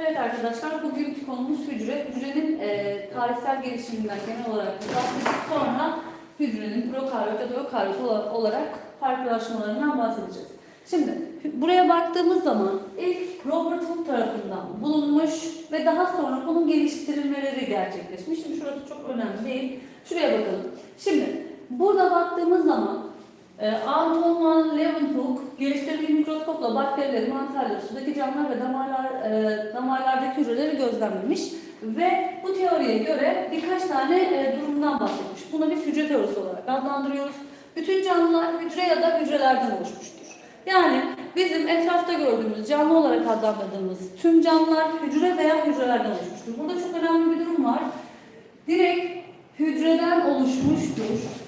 Evet arkadaşlar, bugünkü konumuz hücre. Hücrenin e, tarihsel gelişiminden genel olarak bahsedip sonra hücrenin prokaryot ya da ökaryot ola- olarak farklılaşmalarından bahsedeceğiz. Şimdi buraya baktığımız zaman ilk Robert Hooke tarafından bulunmuş ve daha sonra bunun geliştirilmeleri gerçekleşmiş. Şimdi şurası çok önemli değil. Şuraya bakalım. Şimdi burada baktığımız zaman Anton van Leeuwenhoek geliştirdiği mikroskopla bakterileri, mantarları, sudaki canlılar ve damarlar, e, damarlardaki hücreleri gözlemlemiş ve bu teoriye göre birkaç tane e, durumdan bahsetmiş. Buna biz hücre teorisi olarak adlandırıyoruz. Bütün canlılar hücre ya da hücrelerden oluşmuştur. Yani bizim etrafta gördüğümüz canlı olarak adlandırdığımız tüm canlılar hücre veya hücrelerden oluşmuştur. Burada çok önemli bir durum var. Direkt hücreden oluşmuştur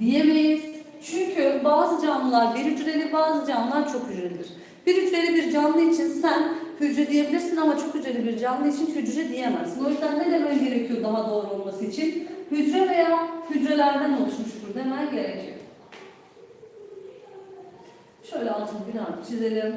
diyemeyiz. Çünkü bazı canlılar bir hücreli, bazı canlılar çok hücrelidir. Bir hücreli bir canlı için sen hücre diyebilirsin ama çok hücreli bir canlı için hücre diyemezsin. O yüzden ne demen gerekiyor daha doğru olması için? Hücre veya hücrelerden oluşmuştur demen gerekiyor. Şöyle altını bir çizelim.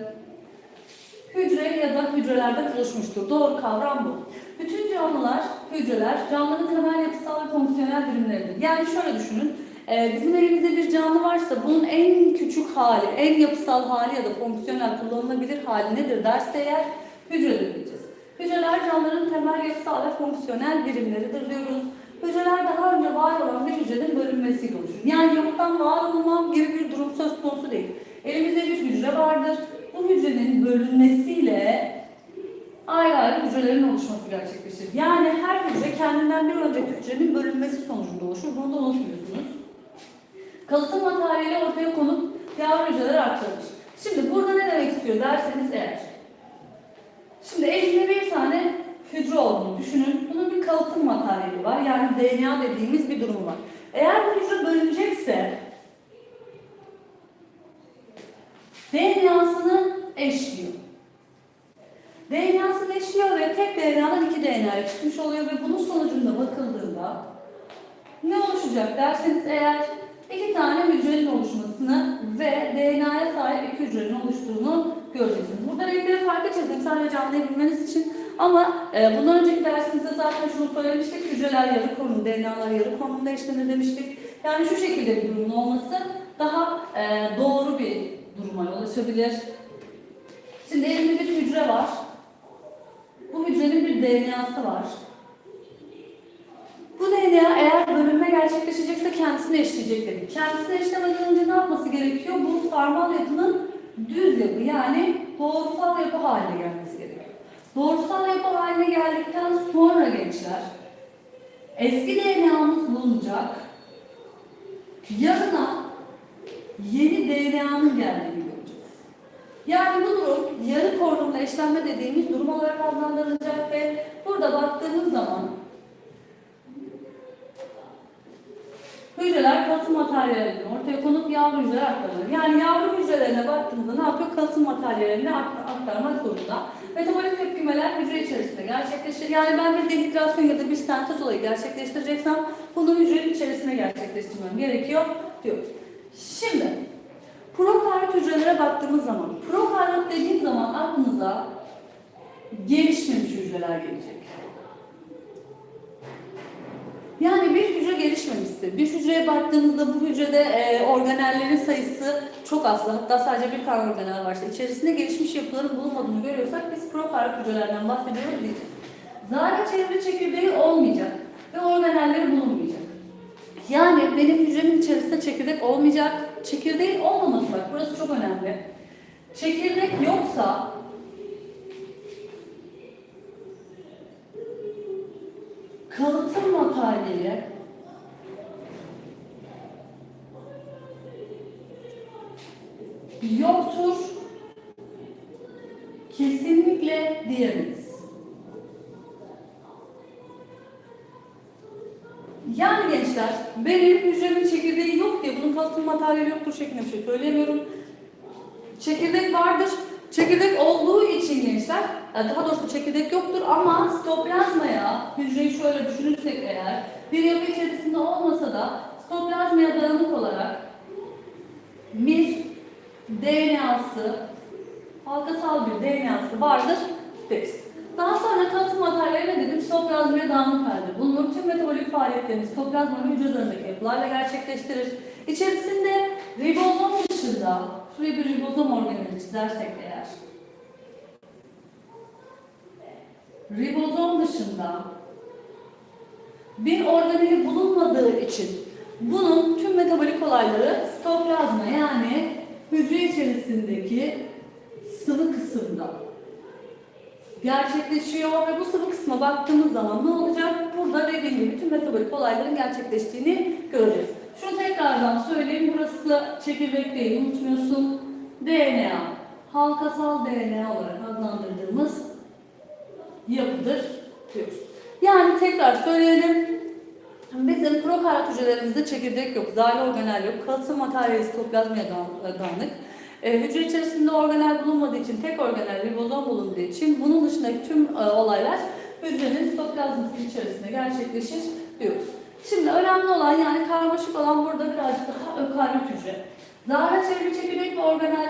Hücre ya da hücrelerden oluşmuştur. Doğru kavram bu. Bütün canlılar, hücreler, canlının temel yapısal ve fonksiyonel birimleridir. Yani şöyle düşünün, e, bizim elimizde bir canlı varsa bunun en küçük hali, en yapısal hali ya da fonksiyonel kullanılabilir hali nedir derse eğer hücredir diyeceğiz. Hücreler canlıların temel yapısal ve fonksiyonel birimleridir diyoruz. Hücreler daha önce var olan bir hücrenin bölünmesiyle oluşur. Yani yoktan var olmam gibi bir durum söz konusu değil. Elimizde bir hücre vardır. Bu hücrenin bölünmesiyle ayrı ayrı hücrelerin oluşması gerçekleşir. Yani her hücre kendinden bir önceki hücrenin bölünmesi sonucunda oluşur. Bunu da unutmuyorsunuz. Kalıtım materyali ortaya konup yavru hücreler aktarılır. Şimdi burada ne demek istiyor derseniz eğer. Şimdi elimde bir tane hücre olduğunu düşünün. Bunun bir kalıtım materyali var. Yani DNA dediğimiz bir durum var. Eğer bu hücre bölünecekse DNA'sını eşliyor. DNA'sını eşliyor ve tek DNA'dan iki DNA çıkmış oluyor ve bunun sonucunda bakıldığında ne oluşacak derseniz eğer iki tane hücrenin oluşmasını ve DNA'ya sahip iki hücrenin oluştuğunu göreceksiniz. Burada renkleri farklı çizdim sadece anlayabilmeniz için ama e, bundan önceki dersimizde zaten şunu söylemiştik. Hücreler yarı konum, DNA'lar yarı konumda eşlenir demiştik. Yani şu şekilde bir durumun olması daha e, doğru bir duruma yol açabilir. Şimdi elimde bir hücre var. Bu hücrenin bir DNA'sı var. DNA eğer bölünme gerçekleşecekse kendisini eşleyecek dedik. Kendisini eşlemeden önce ne yapması gerekiyor? Bu sarmal yapının düz yapı yani doğrusal yapı haline gelmesi gerekiyor. Doğrusal yapı haline geldikten sonra gençler eski DNA'mız bulunacak. Yanına yeni DNA'nın geldiğini göreceğiz. Yani bu durum yarı korunumla eşlenme dediğimiz durum olarak adlandırılacak ve burada baktığımız zaman hücreler kalıtım materyallerini ortaya konup yavru hücrelere aktarılır. Yani yavru hücrelerine baktığımızda ne yapıyor? Kalıtım materyallerini akt- aktarmak zorunda. Metabolik tepkimeler hücre içerisinde gerçekleşir. Yani ben bir dehidrasyon ya da bir sentez olayı gerçekleştireceksem bunu hücrenin içerisine gerçekleştirmem gerekiyor diyor. Şimdi prokaryot hücrelere baktığımız zaman, prokaryot dediğim zaman aklınıza gelişmemiş hücreler gelecek. Yani bir hücre gelişmemişse, bir hücreye baktığınızda bu hücrede e, organellerin sayısı çok az, hatta sadece bir tane organel varsa, içerisinde gelişmiş yapıların bulunmadığını görüyorsak biz prokaryot hücrelerden bahsediyoruz diyeceğiz. Zara çevre çekirdeği olmayacak ve organelleri bulunmayacak. Yani benim hücremin içerisinde çekirdek olmayacak. Çekirdeğin olmaması bak burası çok önemli. Çekirdek yoksa kalıtım materyali yoktur kesinlikle diyemeyiz. Yani gençler, benim hücremin çekirdeği yok diye bunun kalıtım materyali yoktur şeklinde bir şey söyleyemiyorum. Çekirdek vardır. Çekirdek olduğu için gençler, daha doğrusu çekirdek yoktur ama sitoplazmaya, hücreyi şöyle düşünürsek eğer, bir yapı içerisinde olmasa da sitoplazmaya dayanık olarak bir DNA'sı, halkasal bir DNA'sı vardır deriz. Daha sonra kalıtım materyali ne dedim? Sitoplazma ve dağınık halde bulunur. Tüm metabolik faaliyetlerini sitoplazma ve hücre zarındaki yapılarla gerçekleştirir. İçerisinde ribozom dışında, şuraya bir ribozom organeli çizersek eğer, ribozom dışında bir organeli bulunmadığı için bunun tüm metabolik olayları sitoplazma yani hücre içerisindeki sıvı kısımda gerçekleşiyor ve bu sıvı kısma baktığımız zaman ne olacak? Burada dediğim gibi tüm metabolik olayların gerçekleştiğini göreceğiz. Şunu tekrardan söyleyeyim. Burası çekirdek değil, unutmuyorsun. DNA, halkasal DNA olarak adlandırdığımız yapıdır diyoruz. Yani tekrar söyleyelim. Bizim prokaryot hücrelerimizde çekirdek yok, zarlı organel yok, kalıtsal materyal sitoplazmaya dağınık. E, hücre içerisinde organel bulunmadığı için, tek organel ribozom bulunduğu için bunun dışındaki tüm e, olaylar hücrenin sitoplazması içerisinde gerçekleşir diyoruz. Şimdi önemli olan yani karmaşık olan burada birazcık daha ökaryot hücre. Zarra çevre çekirdek ve bulunur.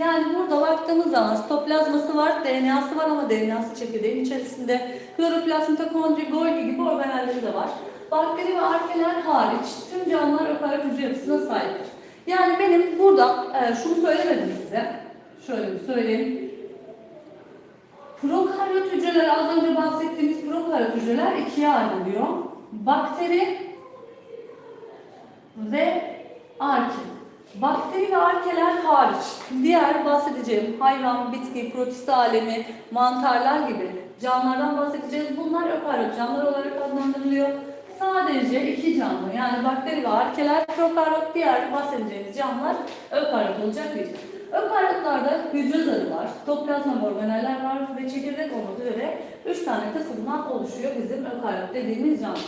Yani burada baktığımız zaman sitoplazması var, DNA'sı var ama DNA'sı çekirdeğin içerisinde. Kloroplasm, mitokondri, Golgi gibi organelleri de var. Bakteri ve arkeler hariç tüm canlılar ökaryot hücre yapısına sahiptir. Yani benim burada e, şunu söylemedim size. Şöyle bir söyleyeyim. Prokaryot hücreler az önce bahsettiğimiz prokaryot hücreler ikiye ayrılıyor. Bakteri ve arke. Bakteri ve arkeler hariç diğer bahsedeceğim hayvan, bitki, protist alemi, mantarlar gibi canlılardan bahsedeceğiz. Bunlar ökaryot canlılar olarak adlandırılıyor. Sadece iki canlı yani bakteri ve arkeler prokaryot, diğer bahsedeceğimiz canlılar ökaryot olacak diyeceğiz. Ökaryotlarda hücre zarı var, sitoplazma ve organeller var ve çekirdek olmak üzere üç tane kısımdan oluşuyor bizim ökaryot dediğimiz canlı.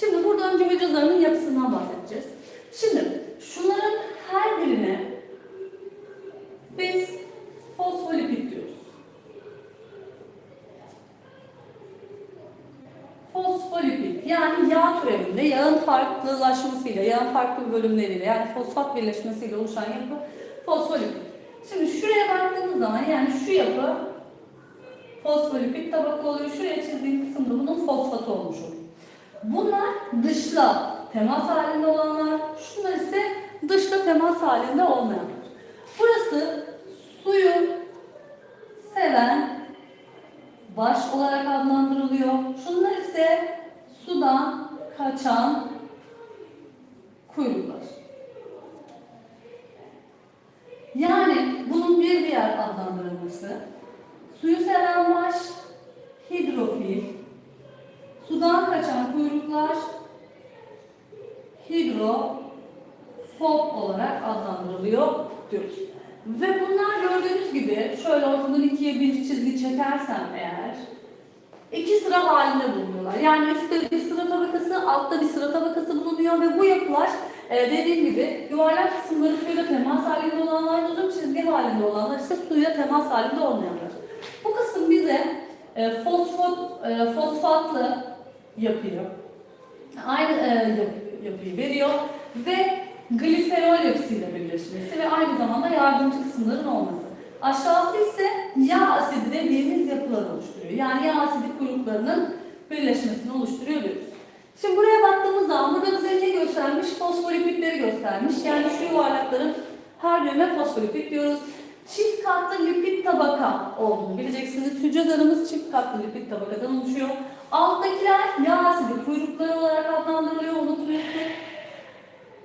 Şimdi burada önce hücre zarının yapısından bahsedeceğiz. Şimdi şunların her birine biz fosfolipid diyoruz. Fosfolipid yani yağ türevinde yağın farklılaşmasıyla, yağın farklı bölümleriyle yani fosfat birleşmesiyle oluşan yapı fosfolipid. Şimdi şuraya baktığımız zaman yani şu yapı fosfolipid tabaka oluyor. Şuraya çizdiğim kısımda bunun fosfatı olmuş oluyor. Bunlar dışla temas halinde olanlar, şunlar ise dışla temas halinde olmayanlar. Burası suyu seven baş olarak adlandırılıyor. Şunlar ise sudan kaçan kuyruklar. Yani bunun bir diğer adlandırılması suyu seven baş hidrofil, sudan kaçan kuyruklar hidrofob olarak adlandırılıyor diyoruz. Ve bunlar gördüğünüz gibi şöyle ortadan ikiye bir çizgi çekersem eğer iki sıra halinde bulunuyorlar. Yani üstte bir sıra tabakası, altta bir sıra tabakası bulunuyor ve bu yapılar e, dediğim gibi yuvarlak kısımları suyla temas halinde olanlar, uzun çizgi halinde olanlar ise suyla temas halinde olmayanlar. Bu kısım bize e, fosfot, e, fosfatlı yapıyı, aynı e, yapı- yapıyı veriyor ve gliserol yapısıyla birleşmesi ve aynı zamanda yardımcı kısımların olması. Aşağısı ise yağ asidi dediğimiz yapılar oluşturuyor. Yani yağ asidi kuyruklarının birleşmesini oluşturuyor diyoruz. Şimdi buraya baktığımız zaman burada bize ne göstermiş? Fosfolipidleri göstermiş. Yani şu yuvarlakların her birine fosfolipid diyoruz. Çift katlı lipid tabaka olduğunu bileceksiniz. Hücre çift katlı lipid tabakadan oluşuyor. Alttakiler yağ asidi kuyrukları olarak adlandırılıyor, unutmuyorsun.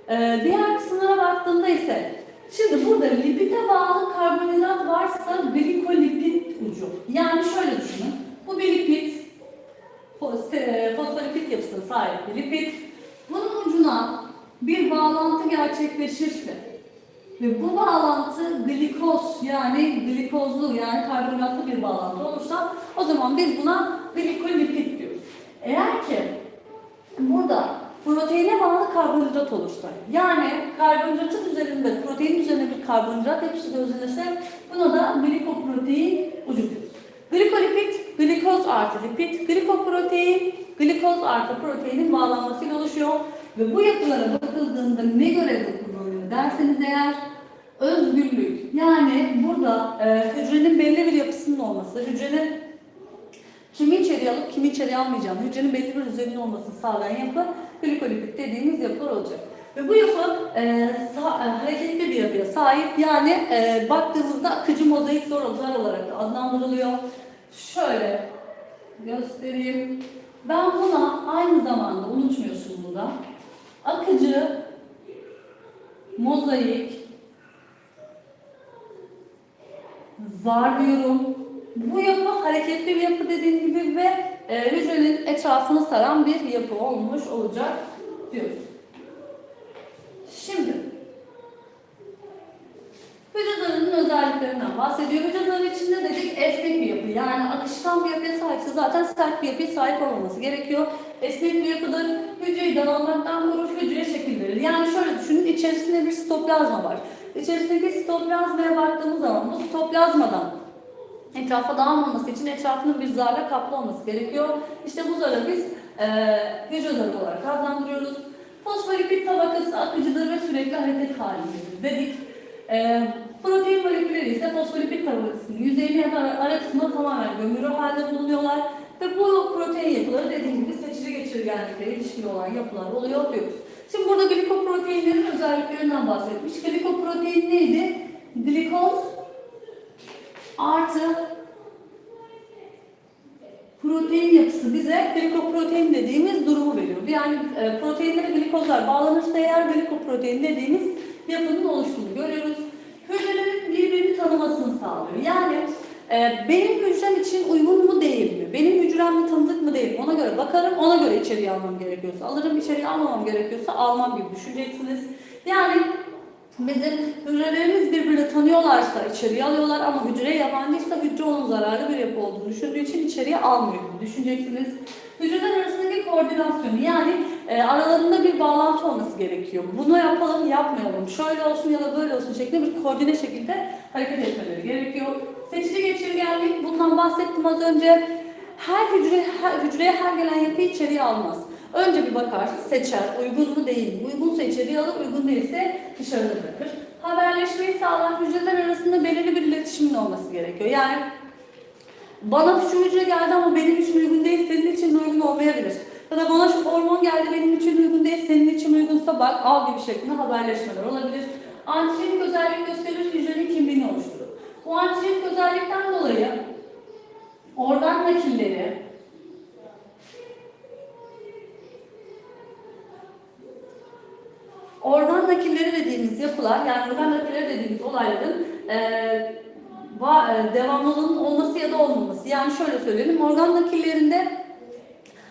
Ee, diğer kısımlara baktığında ise şimdi burada lipide bağlı karbonhidrat varsa glikolipid ucu. Yani şöyle düşünün. Bu bir lipid, e, fosfolipid yapısına sahip bir lipid. Bunun ucuna bir bağlantı gerçekleşirse ve bu bağlantı glikoz yani glikozlu yani karbonhidratlı bir bağlantı olursa o zaman biz buna glikolipid diyoruz. Eğer ki burada proteine bağlı karbonhidrat olursa yani karbonhidratın üzerinde protein üzerine bir karbonhidrat yapısı gözlenirse buna da glikoprotein ucu diyoruz. Glikolipid, glikoz artı lipid, glikoprotein, glikoz artı proteinin bağlanmasıyla oluşuyor. Ve bu yapılara bakıldığında ne görevde kullanılıyor derseniz eğer özgürlük. Yani burada e, hücrenin belli bir yapısının olması, hücrenin kimi içeriye alıp kimi içeriye almayacağını, hücrenin belli bir özelliğinin olmasını sağlayan yapı glikolipid dediğimiz yapılar olacak. Ve bu yapı e, sa- e, hareketli bir yapıya sahip. Yani e, baktığımızda akıcı mozaik zorluklar olarak da adlandırılıyor. Şöyle göstereyim. Ben buna aynı zamanda unutmuyorsun burada. Akıcı mozaik zar diyorum. Bu yapı hareketli bir yapı dediğim gibi ve e, hücrenin etrafını saran bir yapı olmuş olacak diyoruz. Şimdi hücre zarının özelliklerinden bahsediyor. Hücre zarı içinde dedik esnek bir yapı. Yani akışkan bir yapıya sahipse zaten sert bir yapıya sahip olmaması gerekiyor. Esnek bir yapıdır. Hücreyi dağılmaktan vurur, hücreye şekil verir. Yani şöyle düşünün, içerisinde bir sitoplazma var. İçerisindeki sitoplazmaya baktığımız zaman bu sitoplazmadan etrafa dağılmaması için etrafının bir zarla kaplı olması gerekiyor. İşte bu zarı biz e, hücre zarı olarak adlandırıyoruz. Fosfolipid tabakası akıcıdır ve sürekli hareket halindedir dedik. E, protein molekülleri ise fosfolipid tabakasının yüzeyine ya da ara kısmına tamamen gömülü halde bulunuyorlar. Ve bu protein yapıları dediğim gibi seçili geçirgenlikle ilişkili olan yapılar oluyor diyoruz. Şimdi burada glikoproteinlerin özelliklerinden bahsetmiş. Glikoprotein neydi? Glikoz artı protein yapısı bize glikoprotein dediğimiz durumu veriyor. Yani e, proteinlere glikozlar bağlanırsa eğer glikoprotein dediğimiz yapının oluştuğunu görüyoruz. Hücrelerin birbirini tanımasını sağlıyor. Yani e, benim hücrem için uygun mu değil mi? Benim hücremle tanıdık mı değil mi? Ona göre bakarım, ona göre içeriye almam gerekiyorsa alırım, içeriye almamam gerekiyorsa almam gibi düşüneceksiniz. Yani Bizim hücrelerimiz birbirini tanıyorlarsa içeriye alıyorlar ama hücre yabancıysa hücre onun zararlı bir yapı olduğunu düşündüğü için içeriye almıyor düşüneceksiniz. Hücreler arasındaki koordinasyon yani e, aralarında bir bağlantı olması gerekiyor. Bunu yapalım yapmayalım, şöyle olsun ya da böyle olsun şeklinde bir koordine şekilde hareket etmeleri gerekiyor. Seçici geçirgenlik bundan bahsettim az önce. Her hücre her hücreye her gelen yapıyı içeriye almaz. Önce bir bakar, seçer, uygun mu değil mi? Uygunsa içeriye alır, uygun değilse dışarıda bırakır. Haberleşmeyi sağlar, hücreler arasında belirli bir iletişimin olması gerekiyor. Yani bana şu hücre geldi ama benim için uygun değil, senin için uygun olmayabilir. Ya da bana şu hormon geldi, benim için uygun değil, senin için uygunsa bak al gibi şeklinde haberleşmeler olabilir. Antijenik özellik gösterir, hücrenin kimliğini oluşturur. Bu antijenik özellikten dolayı organ nakilleri, organ nakilleri dediğimiz yapılar, yani organ nakilleri dediğimiz olayların e, va, e, devamlılığının olması ya da olmaması. Yani şöyle söyleyelim, organ nakillerinde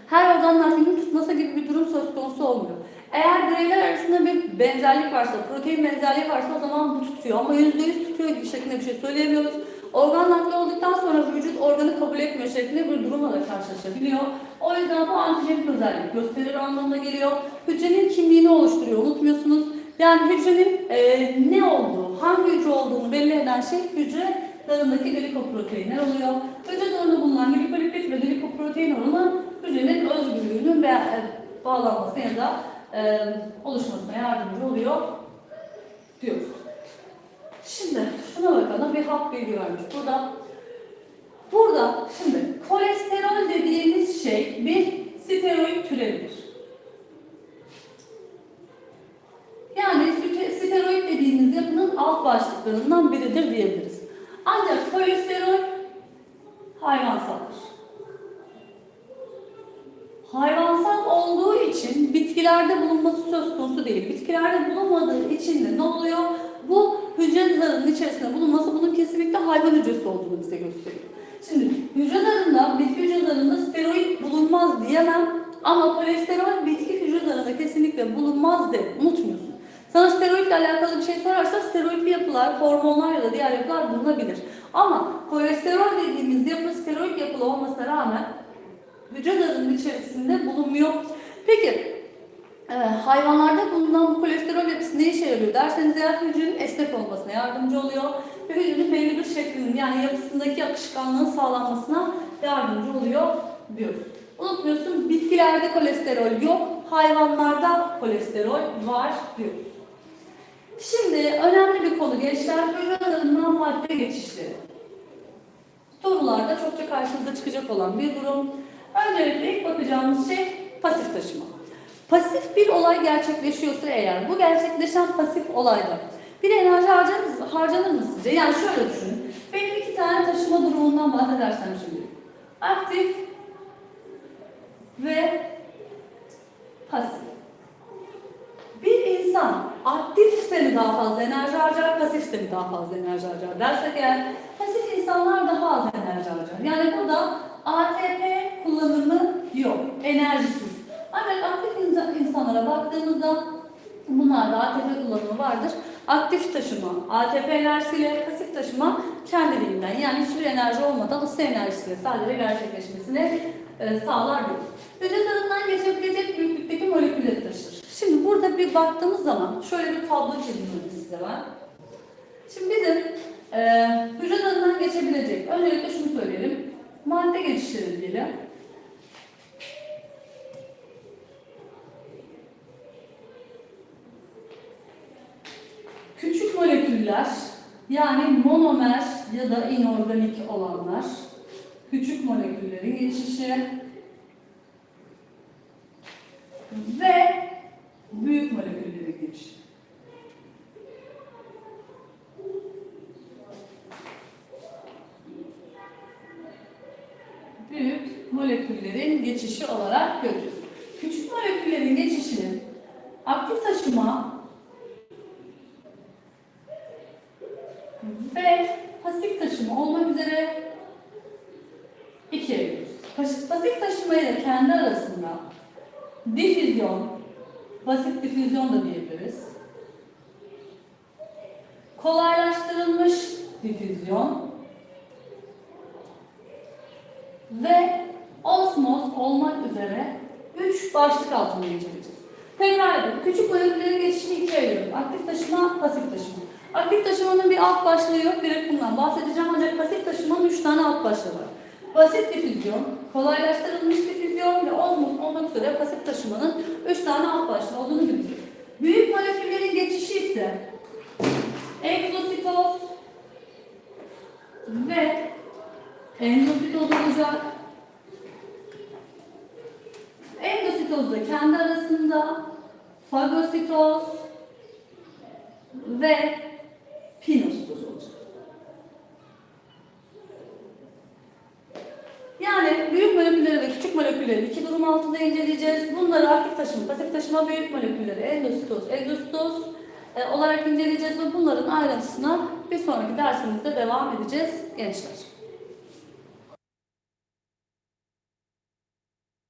her organ naklinin tutması gibi bir durum söz konusu olmuyor. Eğer bireyler arasında bir benzerlik varsa, protein benzerliği varsa o zaman bu tutuyor. Ama %100 tutuyor gibi şeklinde bir şey söyleyemiyoruz. Organ nakli olduktan sonra vücut organı kabul etmiyor şeklinde bir durumla da karşılaşabiliyor. O yüzden bu antijenik özellik gösterir anlamına geliyor. Hücrenin kimliğini oluşturuyor, unutmuyorsunuz. Yani hücrenin e, ne olduğu, hangi hücre olduğunu belli eden şey hücre zarındaki glikoproteinler oluyor. Hücre zarında bulunan glikolipid ve glikoprotein oranı hücrenin özgürlüğünün be- bağlanmasına ya da e, oluşmasına yardımcı oluyor diyoruz. Şimdi şuna bakalım bir hap bilgi vermiş burada. Burada şimdi kolesterol dediğimiz şey bir steroid türevidir. Yani ste- steroid dediğimiz yapının alt başlıklarından biridir diyebiliriz. Ancak kolesterol hayvansaldır. Hayvansal olduğu için bitkilerde bulunması söz konusu değil. Bitkilerde bulunmadığı için de ne oluyor? Bu hücre zarının içerisinde bulunması bunun kesinlikle hayvan hücresi olduğunu bize gösteriyor. Şimdi hücre zarında, bitki hücre zarında steroid bulunmaz diyemem ama kolesterol bitki hücre zarında kesinlikle bulunmaz de unutmuyorsun. Sana steroidle alakalı bir şey sorarsa steroidli yapılar, hormonlar ya da diğer yapılar bulunabilir. Ama kolesterol dediğimiz yapı steroid yapılı olmasına rağmen hücre zarının içerisinde bulunmuyor. Peki e, hayvanlarda bulunan bu kolesterol yapısı ne işe yarıyor derseniz eğer hücrenin esnek olmasına yardımcı oluyor ve hücrenin belli bir şeklinin yani yapısındaki akışkanlığın sağlanmasına yardımcı oluyor diyoruz. Unutmuyorsun bitkilerde kolesterol yok, hayvanlarda kolesterol var diyoruz. Şimdi önemli bir konu gençler hücre zarından madde geçişleri. Sorular sınavlarda çokça karşınıza çıkacak olan bir durum. Öncelikle ilk bakacağımız şey pasif taşıma. Pasif bir olay gerçekleşiyorsa eğer, bu gerçekleşen pasif olayda bir enerji harcanır, harcanır mı sizce? Yani şöyle düşünün. Benim iki tane taşıma durumundan bahsedersem şimdi. Aktif ve pasif. Bir insan aktifse mi daha fazla enerji harcar, pasifse mi daha fazla enerji harcar dersek eğer pasif insanlar daha az enerji harcar. Yani burada ATP kullanımı yok, enerjisiz. Ancak aktif insan- insanlara baktığımızda bunlarda ATP kullanımı vardır. Aktif taşıma ATP enerjisiyle, pasif taşıma kendiliğinden yani hiçbir enerji olmadan ısı enerjisiyle sadece gerçekleşmesini e, sağlar diyoruz. Hücre zarından geçebilecek büyüklükteki molekülleri taşır. Şimdi burada bir baktığımız zaman şöyle bir tablo çizeyim size ben. Şimdi bizim e, hücre zarından geçebilecek, öncelikle şunu söyleyelim. Madde geçişleri diyelim. Moleküller yani monomer ya da inorganik olanlar küçük moleküllerin geçişi ve büyük moleküllerin geçişi. Büyük moleküllerin geçişi olarak göreceğiz. Küçük moleküllerin geçişini aktif taşıma ve pasif taşıma olmak üzere ikiye ayırıyoruz. Pas- Pasif taşıma ile kendi arasında difüzyon, basit difüzyon da diyebiliriz. Kolaylaştırılmış difüzyon ve osmoz olmak üzere üç başlık altında inceleyeceğiz. Tekrar edelim. Küçük moleküllerin geçişini ikiye ayırıyorum. Aktif taşıma, pasif taşıma. Aktif taşımanın bir alt başlığı yok. Direkt bundan bahsedeceğim. Ancak pasif taşımanın üç tane alt başlığı var. Basit difüzyon, kolaylaştırılmış difüzyon ve osmoz olmak üzere pasif taşımanın üç tane alt başlığı olduğunu bileceğiz. Büyük moleküllerin geçişi ise egzositoz ve endositoz olacak. Endositoz da kendi arasında fagositoz ve pinositoz olacak. Yani büyük molekülleri ve küçük molekülleri iki durum altında inceleyeceğiz. Bunları aktif taşıma, pasif taşıma, büyük molekülleri endositoz, egzositoz olarak inceleyeceğiz ve bunların ayrıntısına bir sonraki dersimizde devam edeceğiz gençler.